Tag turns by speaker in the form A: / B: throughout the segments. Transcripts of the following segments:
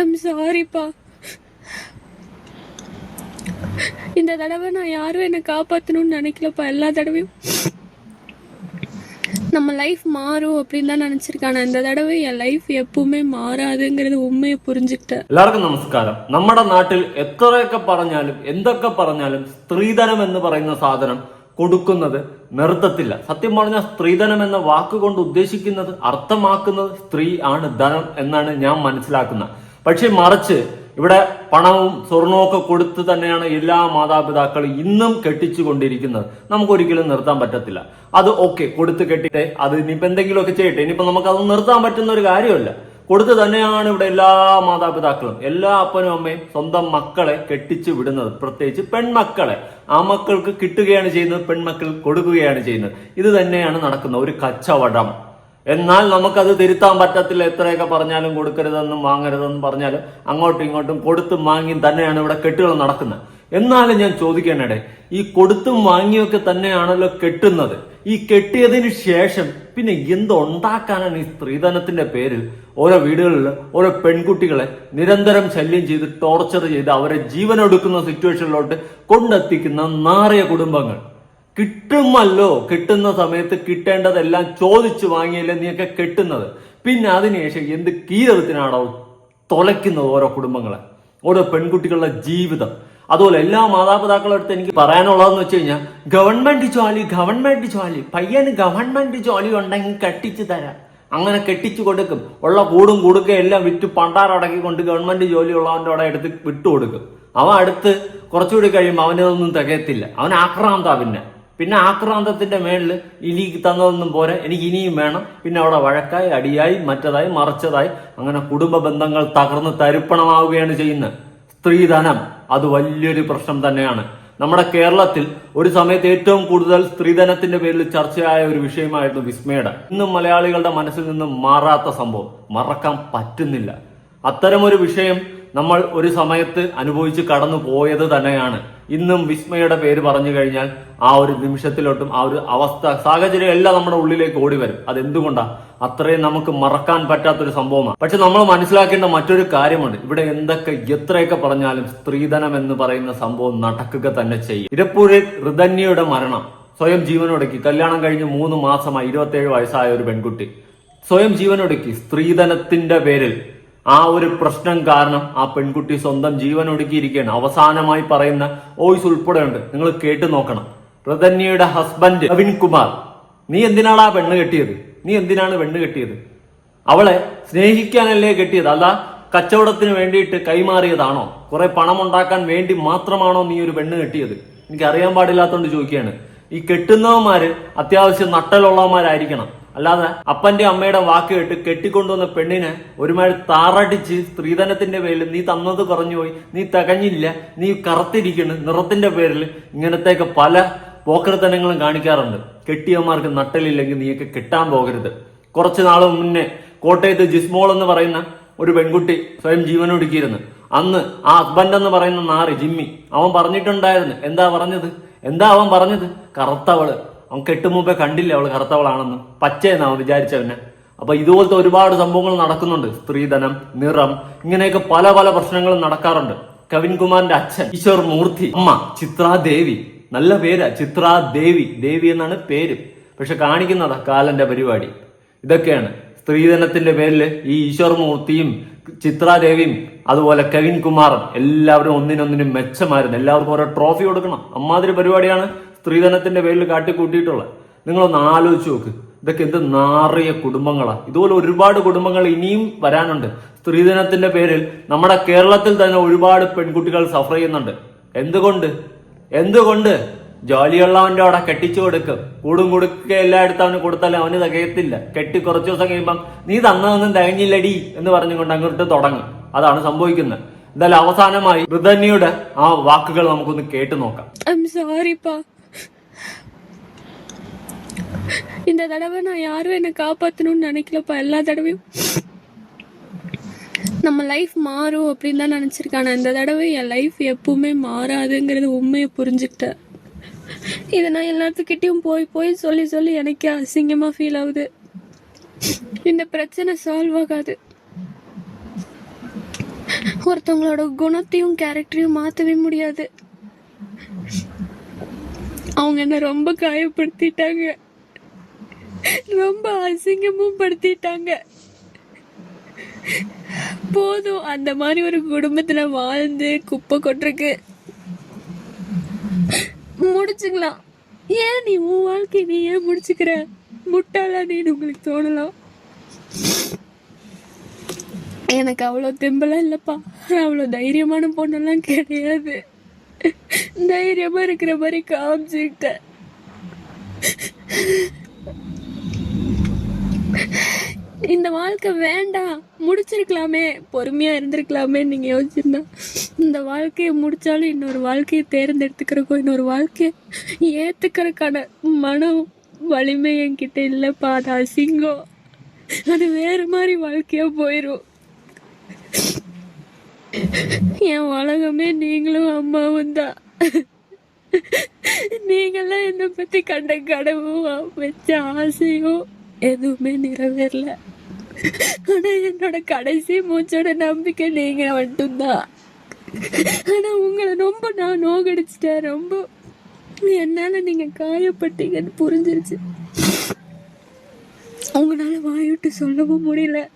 A: I'm சாரிப்பா இந்த தடவை நான் யாரும் என்னை காப்பாற்றணும்னு நினைக்கலப்பா எல்லா தடவையும். நம்ம லைஃப் மாறும் அப்படின்னு தான் நினைச்சிருக்காங்க இந்த தடவை என் லைஃப் எப்பவுமே മാറാതുங்கிறது ഉമ്മയെ പുരിഞ്ഞിട്ട്
B: എല്ലാവർക്കും നമസ്കാരം നമ്മുടെ നാട്ടിൽ എത്രയൊക്കെ പറഞ്ഞാലും എന്തൊക്കെ പറഞ്ഞാലും സ്ത്രീധനം എന്ന് പറയുന്ന സാധനം കൊടുക്കുന്നത് നിർത്തത്തില്ല. സത്യം പറഞ്ഞ സ്ത്രീധനം എന്ന വാക്കുകൊണ്ട് ഉദ്ദേശിക്കുന്നത് അർത്ഥമാക്കുന്നത് സ്ത്രീ ആണ് ധനം എന്നാണ് ഞാൻ മനസ്സിലാക്കുന്നത്. പക്ഷെ മറിച്ച് ഇവിടെ പണവും സ്വർണവും കൊടുത്ത് തന്നെയാണ് എല്ലാ മാതാപിതാക്കളും ഇന്നും കെട്ടിച്ചു കൊണ്ടിരിക്കുന്നത് നമുക്കൊരിക്കലും നിർത്താൻ പറ്റത്തില്ല. അത് ഓക്കെ കൊടുത്ത് കെട്ടിട്ടെ അത് ഇനിയിപ്പോ എന്തെങ്കിലുമൊക്കെ ചെയ്യട്ടെ. ഇനിയിപ്പോ നമുക്ക് അത് നിർത്താൻ പറ്റുന്ന ഒരു കാര്യമല്ല. കൊടുത്ത് തന്നെയാണ് ഇവിടെ എല്ലാ മാതാപിതാക്കളും എല്ലാ അപ്പനും അമ്മയും സ്വന്തം മക്കളെ കെട്ടിച്ചു വിടുന്നത്. പ്രത്യേകിച്ച് പെൺമക്കളെ. ആ മക്കൾക്ക് കിട്ടുകയാണ് ചെയ്യുന്നത് പെൺമക്കൾ കൊടുക്കുകയാണ് ചെയ്യുന്നത്. ഇത് തന്നെയാണ് നടക്കുന്നത് ഒരു കച്ചവടം. എന്നാൽ നമുക്കത് തിരുത്താൻ പറ്റത്തില്ല എത്രയൊക്കെ പറഞ്ഞാലും കൊടുക്കരുതെന്നും വാങ്ങരുതെന്നും പറഞ്ഞാലും അങ്ങോട്ടും ഇങ്ങോട്ടും കൊടുത്തും വാങ്ങിയും തന്നെയാണ് ഇവിടെ കെട്ടുകൾ നടക്കുന്നത്. എന്നാലും ഞാൻ ചോദിക്കാനിടെ ഈ കൊടുത്തും വാങ്ങിയൊക്കെ തന്നെയാണല്ലോ കെട്ടുന്നത്. ഈ കെട്ടിയതിന് ശേഷം പിന്നെ എന്തുണ്ടാക്കാനാണ് ഈ സ്ത്രീധനത്തിന്റെ പേരിൽ ഓരോ വീടുകളിൽ ഓരോ പെൺകുട്ടികളെ നിരന്തരം ശല്യം ചെയ്ത് ടോർച്ചർ ചെയ്ത് അവരെ ജീവനൊടുക്കുന്ന സിറ്റുവേഷനിലോട്ട് കൊണ്ടെത്തിക്കുന്ന നാറിയ കുടുംബങ്ങൾ? കിട്ടുമല്ലോ? കിട്ടുന്ന സമയത്ത് കിട്ടേണ്ടതെല്ലാം ചോദിച്ചു വാങ്ങിയല്ലേ നീയൊക്കെ കെട്ടുന്നത്? പിന്നെ അതിനുശേഷം എന്ത് കീരത്തിനാണോ തുലയ്ക്കുന്നത് ഓരോ കുടുംബങ്ങളെ? ഓരോ പെൺകുട്ടികളുടെ ജീവിതം. അതുപോലെ എല്ലാ മാതാപിതാക്കളുടെ അടുത്ത് എനിക്ക് പറയാനുള്ളതെന്ന് വെച്ച് കഴിഞ്ഞാൽ ഗവൺമെന്റ് ജോലി ഗവൺമെന്റ് ജോലി. പയ്യന് ഗവൺമെന്റ് ജോലി ഉണ്ടെങ്കിൽ കെട്ടിച്ചു തരാം. അങ്ങനെ കെട്ടിച്ചു കൊടുക്കും. ഉള്ള കൂടും കൊടുക്കുക എല്ലാം വിറ്റ് പണ്ടാറടക്കിക്കൊണ്ട് ഗവൺമെന്റ് ജോലി ഉള്ളവന്റെ അവിടെ എടുത്ത് വിട്ടുകൊടുക്കും. അവൻ അടുത്ത് കുറച്ചുകൂടി കഴിയുമ്പോൾ അവനതൊന്നും തികയത്തില്ല. അവൻ ആക്രാന്താ പിന്നെ. പിന്നെ ആക്രാന്തത്തിന്റെ മേളിൽ ഇനി തന്നതൊന്നും പോരെ എനിക്ക് ഇനിയും വേണം. പിന്നെ അവിടെ വഴക്കായി അടിയായി മറ്റതായി മറച്ചതായി അങ്ങനെ കുടുംബ ബന്ധങ്ങൾ തകർന്ന് തരിപ്പണമാവുകയാണ് ചെയ്യുന്നത്. സ്ത്രീധനം അത് വലിയൊരു പ്രശ്നം തന്നെയാണ്. നമ്മുടെ കേരളത്തിൽ ഒരു സമയത്ത് ഏറ്റവും കൂടുതൽ സ്ത്രീധനത്തിന്റെ പേരിൽ ചർച്ചയായ ഒരു വിഷയമായിരുന്നു വിസ്മയുടെ. ഇന്നും മലയാളികളുടെ മനസ്സിൽ നിന്നും മാറാത്ത സംഭവം. മറക്കാൻ പറ്റുന്നില്ല. അത്തരമൊരു വിഷയം നമ്മൾ ഒരു സമയത്ത് അനുഭവിച്ച് കടന്നു പോയത് തന്നെയാണ്. ഇന്നും വിസ്മയുടെ പേര് പറഞ്ഞു കഴിഞ്ഞാൽ ആ ഒരു നിമിഷത്തിലോട്ടും ആ ഒരു അവസ്ഥ സാഹചര്യം എല്ലാം നമ്മുടെ ഉള്ളിലേക്ക് ഓടി വരും. അതെന്തുകൊണ്ടാ? അത്രയും നമുക്ക് മറക്കാൻ പറ്റാത്തൊരു സംഭവമാണ്. പക്ഷെ നമ്മൾ മനസ്സിലാക്കേണ്ട മറ്റൊരു കാര്യമുണ്ട്. ഇവിടെ എന്തൊക്കെ എത്രയൊക്കെ പറഞ്ഞാലും സ്ത്രീധനം എന്ന് പറയുന്ന സംഭവം നടക്കുക തന്നെ ചെയ്യും. ഇരപ്പൂരിൽ ഋതന്യയുടെ മരണം. സ്വയം ജീവനൊടുക്കി. കല്യാണം കഴിഞ്ഞ് മൂന്ന് മാസമായി ഇരുപത്തേഴ് വയസ്സായ ഒരു പെൺകുട്ടി. സ്വയം ജീവനൊടുക്കി. സ്ത്രീധനത്തിന്റെ പേരിൽ ആ ഒരു പ്രശ്നം കാരണം ആ പെൺകുട്ടി സ്വന്തം ജീവൻ ഒടുക്കിയിരിക്കുകയാണ്. അവസാനമായി പറയുന്ന വോയിസ് ഉൾപ്പെടെയുണ്ട്. നിങ്ങൾ കേട്ടു നോക്കണം. പ്രധന്യയുടെ ഹസ്ബൻഡ് നവീൻ കുമാർ നീ എന്തിനാണ് ആ പെണ്ണ് കെട്ടിയത്? നീ എന്തിനാണ് പെണ്ണ് കെട്ടിയത്? അവളെ സ്നേഹിക്കാനല്ലേ കെട്ടിയത്? അല്ല കച്ചവടത്തിന് വേണ്ടിയിട്ട് കൈമാറിയതാണോ? കുറെ പണം ഉണ്ടാക്കാൻ വേണ്ടി മാത്രമാണോ നീ ഒരു പെണ്ണ് കെട്ടിയത്? എനിക്ക് അറിയാൻ പാടില്ലാത്തോണ്ട് ചോദിക്കുകയാണ്. ഈ കെട്ടുന്നവന്മാര് അത്യാവശ്യം നട്ടലുള്ളവന്മാരായിരിക്കണം അല്ലാതെ അപ്പന്റെ അമ്മയുടെ വാക്ക് കേട്ട് കെട്ടിക്കൊണ്ടുവന്ന പെണ്ണിനെ ഒരുമാതിരി താറടിച്ച് സ്ത്രീധനത്തിന്റെ പേരിൽ നീ തന്നത് കുറഞ്ഞുപോയി നീ തികഞ്ഞില്ല നീ കറുത്തിരിക്കുന്നു നിറത്തിന്റെ പേരിൽ ഇങ്ങനത്തെയൊക്കെ പല പോക്കരത്തനങ്ങളും കാണിക്കാറുണ്ട്. കെട്ടിയന്മാർക്ക് നട്ടലില്ലെങ്കിൽ നീയൊക്കെ കെട്ടാൻ പോകരുത്. കുറച്ച് നാൾ മുന്നേ കോട്ടയത്ത് ജിസ്മോൾ എന്ന് പറയുന്ന ഒരു പെൺകുട്ടി സ്വയം ജീവനൊടുക്കിയിരുന്നു. അന്ന് ആ ഹസ്ബൻഡ് എന്ന് പറയുന്ന നാറി ജിമ്മി അവൻ പറഞ്ഞിട്ടുണ്ടായിരുന്നു. എന്താ പറഞ്ഞത്? എന്താ അവൻ പറഞ്ഞത്? കറുത്തവൾ. അവൻ കെട്ടുമുമ്പേ കണ്ടില്ല അവൾ കറുത്തവളാണെന്ന്? പച്ചയെന്ന് അവൻ വിചാരിച്ചവനെ അപ്പൊ ഇതുപോലത്തെ ഒരുപാട് സംഭവങ്ങൾ നടക്കുന്നുണ്ട്. സ്ത്രീധനം നിറം ഇങ്ങനെയൊക്കെ പല പല പ്രശ്നങ്ങളും നടക്കാറുണ്ട്. കവിൻകുമാറിന്റെ അച്ഛൻ ഈശ്വർ മൂർത്തി അമ്മ ചിത്രാദേവി നല്ല പേരാ ചിത്രാദേവി ദേവി. എന്നാണ് പേര്. പക്ഷെ കാണിക്കുന്നതാ കാലന്റെ പരിപാടി. ഇതൊക്കെയാണ്. സ്ത്രീധനത്തിന്റെ പേരിൽ ഈ ഈശ്വർ മൂർത്തിയും ചിത്രാദേവിയും അതുപോലെ കവിൻ കുമാറും എല്ലാവരും ഒന്നിനൊന്നിനും മെച്ചമായിരുന്നു എല്ലാവർക്കും ഓരോ ട്രോഫി കൊടുക്കണം. അമ്മാതിരി പരിപാടിയാണ് സ്ത്രീധനത്തിന്റെ പേരിൽ കാട്ടിക്കൂട്ടിയിട്ടുള്ളത്. നിങ്ങളൊന്ന് ആലോചിച്ച് നോക്ക്. ഇതൊക്കെ എന്ത് നാറിയ കുടുംബങ്ങളാണ് ഇതുപോലെ ഒരുപാട് കുടുംബങ്ങൾ ഇനിയും വരാനുണ്ട്. സ്ത്രീധനത്തിന്റെ പേരിൽ നമ്മുടെ കേരളത്തിൽ തന്നെ ഒരുപാട് പെൺകുട്ടികൾ സഫർ ചെയ്യുന്നുണ്ട്. എന്തുകൊണ്ട്? എന്തുകൊണ്ട്? ജോലിയുള്ളവന്റെ അവിടെ കെട്ടിച്ചു കൊടുക്കും. കൂടും കൊടുക്കുക എല്ലായിടത്തും അവന് കൊടുത്താലും അവന് തികയത്തില്ല. കെട്ടി കുറച്ച് ദിവസം കഴിയുമ്പം നീ തന്നതൊന്നും തികഞ്ഞില്ലടി എന്ന് പറഞ്ഞുകൊണ്ട് അങ്ങോട്ട് തുടങ്ങും. അതാണ് സംഭവിക്കുന്നത്. എന്തായാലും അവസാനമായി ഋതന്യയുടെ ആ വാക്കുകൾ നമുക്കൊന്ന് കേട്ടു നോക്കാം.
A: இந்த தடவை நான் யாரும் என்னை காப்பாற்றணும்னு நினைக்கலப்பா எல்லா தடவையும். நம்ம லைஃப் மாறும் அப்படின்னு தான் நினச்சிருக்கேன். ஆனால் இந்த தடவை என் லைஃப் எப்பவுமே மாறாதுங்கிறது உண்மையை புரிஞ்சுக்கிட்டேன். இதை நான் எல்லாத்துக்கிட்டையும் போய் போய் சொல்லி சொல்லி எனக்கே அசிங்கமாக ஃபீல் ஆகுது. இந்த பிரச்சனை சால்வ் ஆகாது. ஒருத்தவங்களோட குணத்தையும் கேரக்டரையும் மாற்றவே முடியாது. அவங்க என்ன ரொம்ப காயப்படுத்திட்டாங்க. ரொம்ப அசிங்கமும் படுத்திட்டாங்க. போதும் அந்த மாதிரி ஒரு குடும்பத்துல வாழ்ந்து குப்பை கொட்டுருக்கு முடிச்சுக்கலாம். ஏன் நீ உன் வாழ்க்கையை நீ ஏன் முடிச்சுக்கிற? முட்டாளா நீன்னு உங்களுக்கு தோணலாம். எனக்கு அவ்வளோ தெம்பலாம் இல்லைப்பா. அவ்வளோ தைரியமான பொண்ணெல்லாம் கிடையாது. தைரியமா இருக்கிற மாதிரி காமிச்சுக்கிட்டேன். இந்த வாழ்க்கை வேண்டாம் முடிச்சிருக்கலாமே பொறுமையா இருந்திருக்கலாமே நீங்க யோசிச்சிருந்தா. இந்த வாழ்க்கையை முடிச்சாலும் இன்னொரு வாழ்க்கையை தேர்ந்தெடுத்துக்கிறக்கோ இன்னொரு வாழ்க்கையை ஏத்துக்கிறதுக்கான மனம் வலிமை என்கிட்ட இல்லைப்பா அது அசிங்கம். அது வேற மாதிரி வாழ்க்கையா போயிடும் என் உலகமே நீங்களும் அம்மாவும் தான். நீங்களாம் என்னை பத்தி கண்ட கடவும் வச்ச ஆசையும் எதுவுமே நிறைவேறல. ஆனா என்னோட கடைசி மூச்சோட நம்பிக்கை நீங்க மட்டும்தான். ஆனா உங்களை ரொம்ப நான் நோகடிச்சிட்டேன். ரொம்ப என்னால நீங்க காயப்பட்டீங்கன்னு புரிஞ்சிருச்சு. உங்களால வாயிட்டு சொல்லவும் முடியல.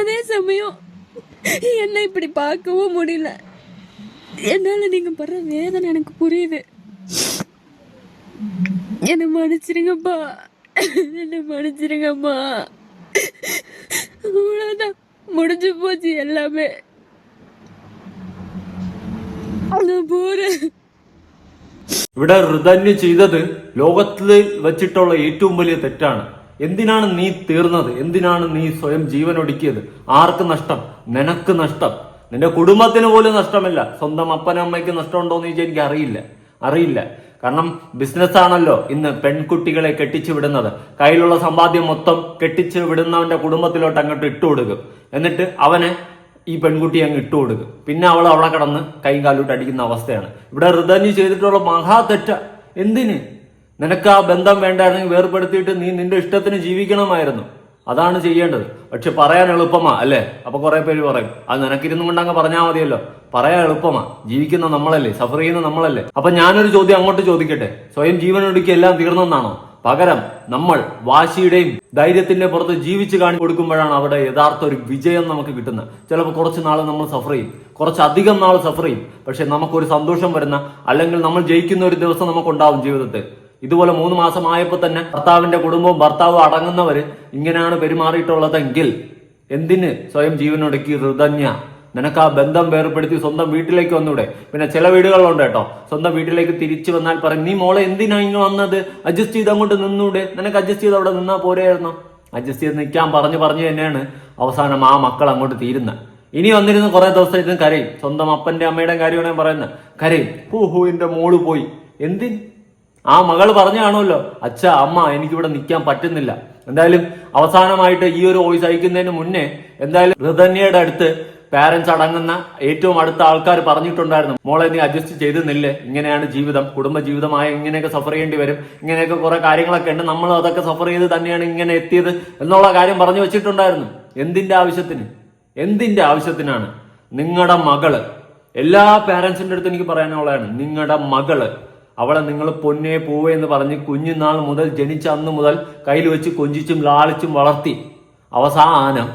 A: அதே சமயம் என்ன இப்படி பார்க்கவும் முடியல. என்னால நீங்க படுற வேதனை எனக்கு புரியுது. என்ன மன்னிச்சிருங்கப்பா. என்ன மன்னிச்சிருங்கம்மா அவ்வளவுதான் முடிஞ்சு போச்சு எல்லாமே நான் போறேன்
B: ഇവിടെ ഋതന്യ ചെയ്തത് ലോകത്തിൽ വെച്ചിട്ടുള്ള ഏറ്റവും വലിയ തെറ്റാണ് എന്തിനാണ് നീ തീർന്നത് എന്തിനാണ് നീ സ്വയം ജീവൻ ഒടുക്കിയത് ആർക്ക് നഷ്ടം നിനക്ക് നഷ്ടം നിന്റെ കുടുംബത്തിന് പോലും നഷ്ടമില്ല സ്വന്തം അപ്പനും അമ്മയ്ക്ക് നഷ്ടമുണ്ടോ എന്ന് ചോദിച്ചാൽ എനിക്ക് അറിയില്ല. കാരണം ബിസിനസ് ആണല്ലോ ഇന്ന് പെൺകുട്ടികളെ കെട്ടിച്ചു വിടുന്നത് കയ്യിലുള്ള സമ്പാദ്യം മൊത്തം കെട്ടിച്ചു വിടുന്നവന്റെ കുടുംബത്തിലോട്ട് അങ്ങോട്ട് ഇട്ടു കൊടുക്കും എന്നിട്ട് അവനെ ഈ പെൺകുട്ടി അങ്ങ് ഇട്ടു കൊടുക്കും പിന്നെ അവൾ അവളെ കടന്ന് കൈ കാലോട്ട് അടിക്കുന്ന അവസ്ഥയാണ്. ഇവിടെ റിതന്യു ചെയ്തിട്ടുള്ള മഹാ തെറ്റ. എന്തിന്? നിനക്ക് ആ ബന്ധം വേണ്ടായിരുന്നെങ്കിൽ വേർപെടുത്തിയിട്ട് നീ നിന്റെ ഇഷ്ടത്തിന് ജീവിക്കണമായിരുന്നു. അതാണ് ചെയ്യേണ്ടത്. പക്ഷെ പറയാൻ എളുപ്പമാ അല്ലേ? അപ്പൊ കുറെ പേര് പറയും അത് നിനക്കിരുന്നും കൊണ്ട് പറഞ്ഞാൽ മതിയല്ലോ. പറയാൻ എളുപ്പമാ. ജീവിക്കുന്ന നമ്മളല്ലേ സഫർ ചെയ്യുന്ന നമ്മളല്ലേ. അപ്പൊ ഞാനൊരു ചോദ്യം അങ്ങോട്ട് ചോദിക്കട്ടെ? സ്വയം ജീവൻ ഒടുക്കി എല്ലാം തീർന്നെന്നാണോ? പകരം നമ്മൾ വാശിയുടെയും ധൈര്യത്തിന്റെ പുറത്ത് ജീവിച്ച് കാണി കൊടുക്കുമ്പോഴാണ് അവിടെ യഥാർത്ഥ ഒരു വിജയം നമുക്ക് കിട്ടുന്നത്. ചിലപ്പോൾ കുറച്ച് നാൾ നമ്മൾ സഫർ ചെയ്യും. കുറച്ച് അധികം നാൾ സഫർ ചെയ്യും. പക്ഷെ നമുക്കൊരു സന്തോഷം വരുന്ന അല്ലെങ്കിൽ നമ്മൾ ജയിക്കുന്ന ഒരു ദിവസം നമുക്കുണ്ടാവും ജീവിതത്തിൽ. ഇതുപോലെ മൂന്ന് മാസമായപ്പോൾ തന്നെ ഭർത്താവിന്റെ കുടുംബവും ഭർത്താവും അടങ്ങുന്നവര് ഇങ്ങനെയാണ് പെരുമാറിയിട്ടുള്ളതെങ്കിൽ എന്തിന് സ്വയം ജീവനൊടുക്കി ഹൃദന്യ? നിനക്ക് ആ ബന്ധം വേർപ്പെടുത്തി സ്വന്തം വീട്ടിലേക്ക് വന്നൂടെ? പിന്നെ ചില വീടുകളുണ്ട് കേട്ടോ. സ്വന്തം വീട്ടിലേക്ക് തിരിച്ചു വന്നാൽ പറയും നീ മോളെ എന്തിനാ ഇങ്ങ് വന്നത്? അഡ്ജസ്റ്റ് ചെയ്ത് അങ്ങോട്ട് നിന്നൂടെ? നിനക്ക് അഡ്ജസ്റ്റ് ചെയ്ത് അവിടെ നിന്നാ പോരായിരുന്നോ അഡ്ജസ്റ്റ് ചെയ്ത് നിൽക്കാൻ പറഞ്ഞു പറഞ്ഞു തന്നെയാണ് അവസാനം ആ മക്കൾ അങ്ങോട്ട് തീരുന്നത്. ഇനി വന്നിരുന്ന് കുറെ ദിവസം ഇരുന്ന് കരയും. സ്വന്തം അപ്പന്റെ അമ്മയുടെ കാര്യമാണ് പറയുന്നത്. കരയും. ഹൂ ഹൂ എന്റെ മോൾ പോയി. എന്തിന്? ആ മകൾ പറഞ്ഞു കാണുമല്ലോ അച്ഛ അമ്മ എനിക്കിവിടെ നിൽക്കാൻ പറ്റുന്നില്ല. എന്തായാലും അവസാനമായിട്ട് ഈ ഒരു വോയിസ് അയക്കുന്നതിന് മുന്നേ എന്തായാലും ഋതന്യയുടെ അടുത്ത് പാരന്റ്സ് അടങ്ങുന്ന ഏറ്റവും അടുത്ത ആൾക്കാർ പറഞ്ഞിട്ടുണ്ടായിരുന്നു മോളെ നീ അഡ്ജസ്റ്റ് ചെയ്ത് നില്ലേ ഇങ്ങനെയാണ് ജീവിതം. കുടുംബ ജീവിതമായ ഇങ്ങനെയൊക്കെ സഫർ ചെയ്യേണ്ടി വരും. ഇങ്ങനെയൊക്കെ കുറെ കാര്യങ്ങളൊക്കെ ഉണ്ട്. നമ്മൾ അതൊക്കെ സഫർ ചെയ്ത് തന്നെയാണ് ഇങ്ങനെ എത്തിയത്. എന്നുള്ള കാര്യം പറഞ്ഞു വെച്ചിട്ടുണ്ടായിരുന്നു. എന്തിന്റെ ആവശ്യത്തിന്? എന്തിന്റെ ആവശ്യത്തിനാണ്? നിങ്ങളുടെ മകൾ. എല്ലാ പാരന്റ്സിന്റെ അടുത്ത് എനിക്ക് പറയാനുള്ളതാണ് നിങ്ങളുടെ മകൾ അവളെ നിങ്ങൾ പൊന്നേ പോവേ എന്ന് പറഞ്ഞ് കുഞ്ഞുനാൾ മുതൽ ജനിച്ച അന്ന് മുതൽ കയ്യിൽ വെച്ച് കൊഞ്ചിച്ചും ലാളിച്ചും വളർത്തി. അവസാനം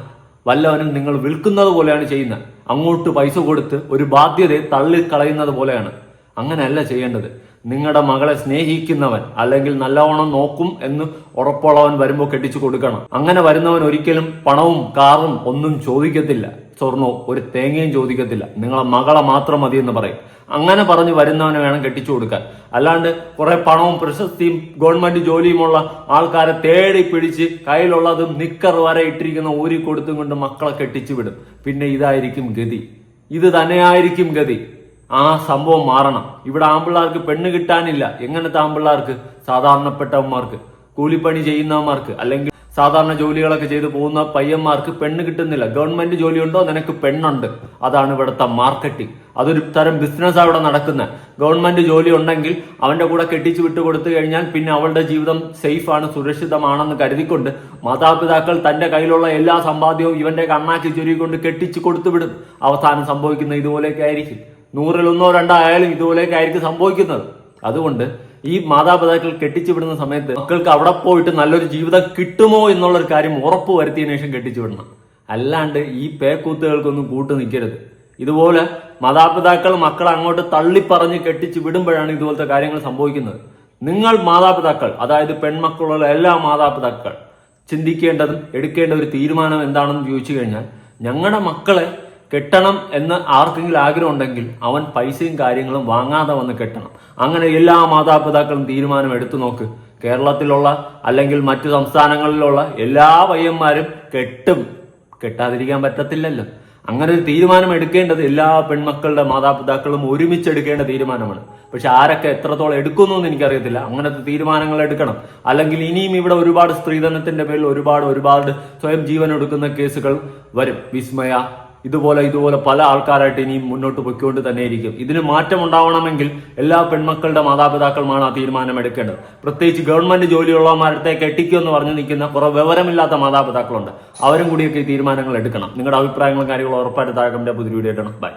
B: വല്ലവനും നിങ്ങൾ വിൽക്കുന്നത് പോലെയാണ് ചെയ്യുന്നത്. അങ്ങോട്ട് പൈസ കൊടുത്ത് ഒരു ബാധ്യതയെ തള്ളിക്കളയുന്നത് പോലെയാണ്. അങ്ങനെയല്ല ചെയ്യേണ്ടത്. നിങ്ങളുടെ മകളെ സ്നേഹിക്കുന്നവൻ അല്ലെങ്കിൽ നല്ലവണ്ണം നോക്കും എന്ന് ഉറപ്പുള്ളവൻ വരുമ്പോൾ കെട്ടിച്ചു കൊടുക്കണം. അങ്ങനെ വരുന്നവൻ ഒരിക്കലും പണവും കാറും ഒന്നും ചോദിക്കത്തില്ല. സ്വർണവും ഒരു തേങ്ങയും ചോദിക്കത്തില്ല. നിങ്ങളെ മകളെ മാത്രം മതി എന്ന് പറയും. അങ്ങനെ പറഞ്ഞു വരുന്നവനെ വേണം കെട്ടിച്ചു കൊടുക്കാൻ. അല്ലാണ്ട് കുറെ പണവും പ്രശസ്തിയും ഗവൺമെന്റ് ജോലിയുമുള്ള ആൾക്കാരെ തേടി പിടിച്ച് കയ്യിലുള്ളതും നിക്കർ വരെ ഇട്ടിരിക്കുന്ന ഊരി കൊടുത്തും കൊണ്ട് മക്കളെ കെട്ടിച്ചു വിടും. പിന്നെ ഇതായിരിക്കും ഗതി. ഇത് തന്നെയായിരിക്കും ഗതി. ആ സംഭവം മാറണം. ഇവിടെ ആമ്പിള്ളാർക്ക് പെണ്ണ് കിട്ടാനില്ല. എങ്ങനത്തെ ആമ്പിള്ളാർക്ക്? സാധാരണപ്പെട്ടവന്മാർക്ക്. കൂലിപ്പണി ചെയ്യുന്നവന്മാർക്ക്. അല്ലെങ്കിൽ സാധാരണ ജോലികളൊക്കെ ചെയ്തു പോകുന്ന പയ്യന്മാർക്ക് പെണ്ണ് കിട്ടുന്നില്ല. ഗവൺമെന്റ് ജോലി ഉണ്ടോ നിനക്ക് പെണ്ണുണ്ട്. അതാണ് ഇവിടുത്തെ മാർക്കറ്റിംഗ്. അതൊരു തരം ബിസിനസ് അവിടെ നടക്കുന്നത് ഗവൺമെന്റ് ജോലി ഉണ്ടെങ്കിൽ അവന്റെ കൂടെ കെട്ടിച്ചു വിട്ടു കൊടുത്തു കഴിഞ്ഞാൽ പിന്നെ അവളുടെ ജീവിതം സേഫാണ് സുരക്ഷിതമാണെന്ന് കരുതിക്കൊണ്ട് മാതാപിതാക്കൾ തന്റെ കയ്യിലുള്ള എല്ലാ സമ്പാദ്യവും ഇവന്റെ കണ്ണാക്കി ചുരുക്കൊണ്ട് കെട്ടിച്ചു കൊടുത്തു വിടും. അവസാനം സംഭവിക്കുന്ന ഇതുപോലെയൊക്കെ ആയിരിക്കും. നൂറിലൊന്നോ രണ്ടോ ആയാലും ഇതുപോലെയൊക്കെ ആയിരിക്കും സംഭവിക്കുന്നത്. അതുകൊണ്ട് ഈ മാതാപിതാക്കൾ കെട്ടിച്ചു വിടുന്ന സമയത്ത് മക്കൾക്ക് അവിടെ പോയിട്ട് നല്ലൊരു ജീവിതം കിട്ടുമോ എന്നുള്ളൊരു കാര്യം ഉറപ്പ് വരുത്തിയതിനു ശേഷം കെട്ടിച്ചു വിടണം അല്ലാണ്ട് ഈ പേക്കൂത്തുകൾക്കൊന്നും കൂട്ടു നിൽക്കരുത്. ഇതുപോലെ മാതാപിതാക്കൾ മക്കളെ അങ്ങോട്ട് തള്ളിപ്പറഞ്ഞ് കെട്ടിച്ച് വിടുമ്പോഴാണ് ഇതുപോലത്തെ കാര്യങ്ങൾ സംഭവിക്കുന്നത്. നിങ്ങൾ മാതാപിതാക്കൾ അതായത് പെൺമക്കളുള്ള എല്ലാ മാതാപിതാക്കൾ ചിന്തിക്കേണ്ടതും എടുക്കേണ്ട ഒരു തീരുമാനം എന്താണെന്ന് ചോദിച്ചു കഴിഞ്ഞാൽ ഞങ്ങളുടെ മക്കളെ കെട്ടണം എന്ന് ആർക്കെങ്കിലും ആഗ്രഹം ഉണ്ടെങ്കിൽ അവൻ പൈസയും കാര്യങ്ങളും വാങ്ങാതെ വന്ന് കെട്ടണം. അങ്ങനെ എല്ലാ മാതാപിതാക്കളും തീരുമാനം എടുത്തു നോക്ക്. കേരളത്തിലുള്ള അല്ലെങ്കിൽ മറ്റു സംസ്ഥാനങ്ങളിലുള്ള എല്ലാ പയ്യന്മാരും കെട്ടും. കെട്ടാതിരിക്കാൻ പറ്റത്തില്ലല്ലോ. അങ്ങനെ ഒരു തീരുമാനം എടുക്കേണ്ടത് എല്ലാ പെൺമക്കളുടെ മാതാപിതാക്കളും ഒരുമിച്ച് എടുക്കേണ്ട തീരുമാനമാണ്. പക്ഷെ ആരൊക്കെ എത്രത്തോളം എടുക്കുന്നു എന്ന് എനിക്കറിയത്തില്ല. അങ്ങനത്തെ തീരുമാനങ്ങൾ എടുക്കണം. അല്ലെങ്കിൽ ഇനിയും ഇവിടെ ഒരുപാട് സ്ത്രീധനത്തിന്റെ പേരിൽ ഒരുപാട് ഒരുപാട് സ്വയം ജീവൻ എടുക്കുന്ന കേസുകൾ വരും. വിസ്മയ ഇതുപോലെ ഇതുപോലെ പല ആൾക്കാരായിട്ട് ഇനി മുന്നോട്ട് പൊയ്ക്കൊണ്ട് തന്നെ ഇരിക്കും ഇതിന് മാറ്റം ഉണ്ടാവണമെങ്കിൽ എല്ലാ പെൺമക്കളുടെ മാതാപിതാക്കളുമാണ് ആ തീരുമാനം എടുക്കേണ്ടത് പ്രത്യേകിച്ച് ഗവൺമെന്റ് ജോലിയുള്ളവന്മാരത്തെ കെട്ടിക്കുമെന്ന് പറഞ്ഞു നിൽക്കുന്ന കുറെ വിവരമില്ലാത്ത മാതാപിതാക്കളുണ്ട്. അവരും കൂടിയൊക്കെ ഈ തീരുമാനങ്ങൾ എടുക്കണം. നിങ്ങളുടെ അഭിപ്രായങ്ങളും കാര്യങ്ങളും ഉറപ്പായിട്ട് താഴെ കമന്റ് പുതിയ വീഡിയോ ഇടണം. ബൈ